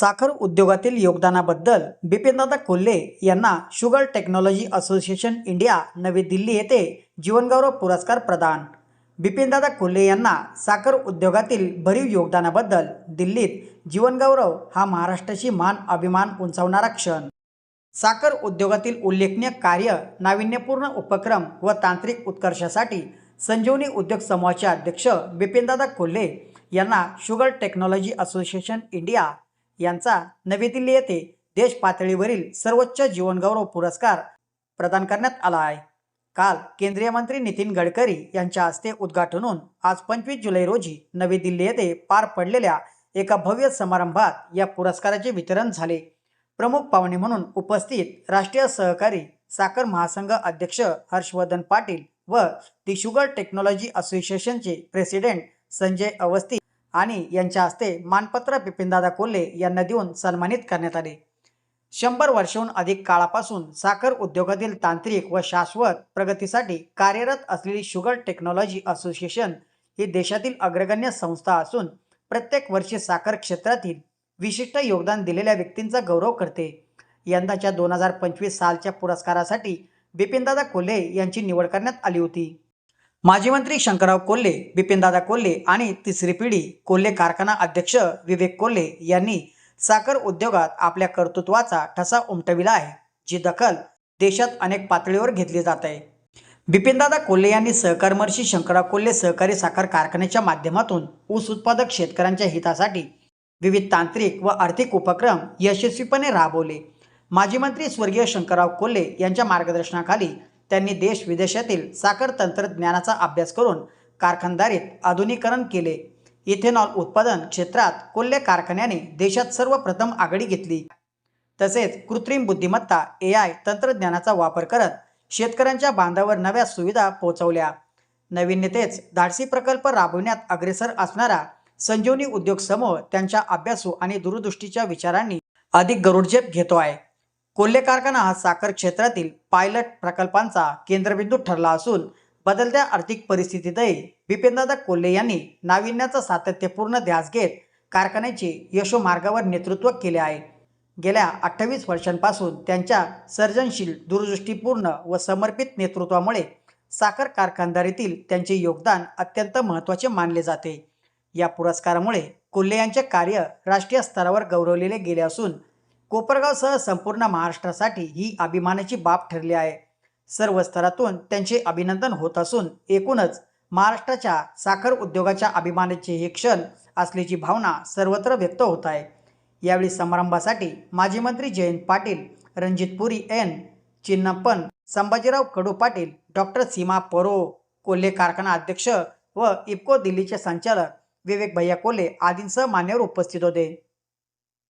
साखर उद्योगातील योगदानाबद्दल बिपिनदादा कोल्हे यांना शुगर टेक्नॉलॉजी असोसिएशन इंडिया नवी दिल्ली येथे जीवनगौरव पुरस्कार प्रदान. बिपिनदादा कोल्हे यांना साखर उद्योगातील भरीव योगदानाबद्दल दिल्लीत जीवनगौरव हा महाराष्ट्राची मान अभिमान उंचावणारा क्षण. साखर उद्योगातील उल्लेखनीय कार्य नाविन्यपूर्ण उपक्रम व तांत्रिक उत्कर्षासाठी संजीवनी उद्योग समूहाचे अध्यक्ष बिपिनदादा कोल्हे यांना शुगर टेक्नॉलॉजी असोसिएशन इंडिया यांचा नवी दिल्ली येथे देश पातळीवरील सर्वोच्च जीवनगौरव पुरस्कार प्रदान करण्यात आला आहे. काल केंद्रीय मंत्री नितीन गडकरी यांच्या हस्ते उद्घाटन होऊन आज पंचवीस जुलै रोजी नवी दिल्ली येथे पार पडलेल्या एका भव्य समारंभात या पुरस्काराचे वितरण झाले. प्रमुख पाहुणे म्हणून उपस्थित राष्ट्रीय सहकारी साखर महासंघ अध्यक्ष हर्षवर्धन पाटील व दी शुगर टेक्नॉलॉजी असोसिएशनचे प्रेसिडेंट संजय अवस्थी आणि यांच्या हस्ते मानपत्र बिपिनदादा कोल्हे यांना देऊन सन्मानित करण्यात आले. शंभर वर्षाहून अधिक काळापासून साखर उद्योगातील तांत्रिक व शाश्वत प्रगतीसाठी कार्यरत असलेली शुगर टेक्नॉलॉजी असोसिएशन ही देशातील अग्रगण्य संस्था असून प्रत्येक वर्षी साखर क्षेत्रातील विशिष्ट योगदान दिलेल्या व्यक्तींचा गौरव करते. यंदाच्या दोन हजार पंचवीस सालच्या पुरस्कारासाठी बिपिनदादा कोल्हे यांची निवड करण्यात आली होती. माजी मंत्री शंकरराव कोल्हे बिपिनदादा कोल्हे आणि तिसरी पिढी कोल्हे कारखाना अध्यक्ष विवेक कोल्हे यांनी साखर उद्योगात आपल्या कर्तृत्वाचा ठसा उमटविला आहे जी दखल देशात अनेक पातळीवर घेतली जात आहे. बिपिनदादा कोल्हे यांनी सहकारमर्षी शंकरराव कोल्हे सहकारी साखर कारखान्याच्या माध्यमातून ऊस उत्पादक शेतकऱ्यांच्या हितासाठी विविध तांत्रिक व आर्थिक उपक्रम यशस्वीपणे राबवले. माजी मंत्री स्वर्गीय शंकरराव कोल्हे यांच्या मार्गदर्शनाखाली त्यांनी देश विदेशातील साखर तंत्रज्ञानाचा अभ्यास करून कारखानदारीत आधुनिकरण केले. इथेनॉल उत्पादन क्षेत्रात कोल्हे कारखान्याने देशात सर्वप्रथम आघाडी घेतली. तसेच कृत्रिम बुद्धिमत्ता ए आय तंत्रज्ञानाचा वापर करत शेतकऱ्यांच्या बांधावर नव्या सुविधा पोहोचवल्या. नवीनतेच धाडसी प्रकल्प राबविण्यात अग्रेसर असणारा संजीवनी उद्योग समूह त्यांच्या अभ्यासू आणि दूरदृष्टीच्या विचारांनी अधिक गरुडझेप घेतो आहे. कोल्हे कारखाना हा साखर क्षेत्रातील पायलट प्रकल्पांचा केंद्रबिंदू ठरला असून बदलत्या आर्थिक परिस्थितीतही बिपेंद्रदा कोल्हे यांनी नाविन्याचा सातत्यपूर्ण ध्यास घेत कारखान्याचे यशोमार्गावर नेतृत्व केले आहे. गेल्या अठ्ठावीस वर्षांपासून त्यांच्या सर्जनशील दूरदृष्टीपूर्ण व समर्पित नेतृत्वामुळे साखर कारखानदारीतील त्यांचे योगदान अत्यंत महत्त्वाचे मानले जाते. या पुरस्कारामुळे कोल्हे यांचे कार्य राष्ट्रीय स्तरावर गौरवलेले गेले असून कोपरगावसह संपूर्ण महाराष्ट्रासाठी ही अभिमानाची बाब ठरली आहे. सर्व स्तरातून त्यांचे अभिनंदन होत असून एकूणच महाराष्ट्राच्या साखर उद्योगाच्या अभिमानाचे हे क्षण असल्याची भावना सर्वत्र व्यक्त होत आहे. यावेळी समारंभासाठी माजी मंत्री जयंत पाटील रणजित पुरी एन. चिन्नप्पन संभाजीराव कडू पाटील डॉक्टर सीमा परो कोल्हे कारखाना अध्यक्ष व इफ्को दिल्लीचे संचालक विवेक भैया कोल्हे आदींसह मान्यवर उपस्थित होते.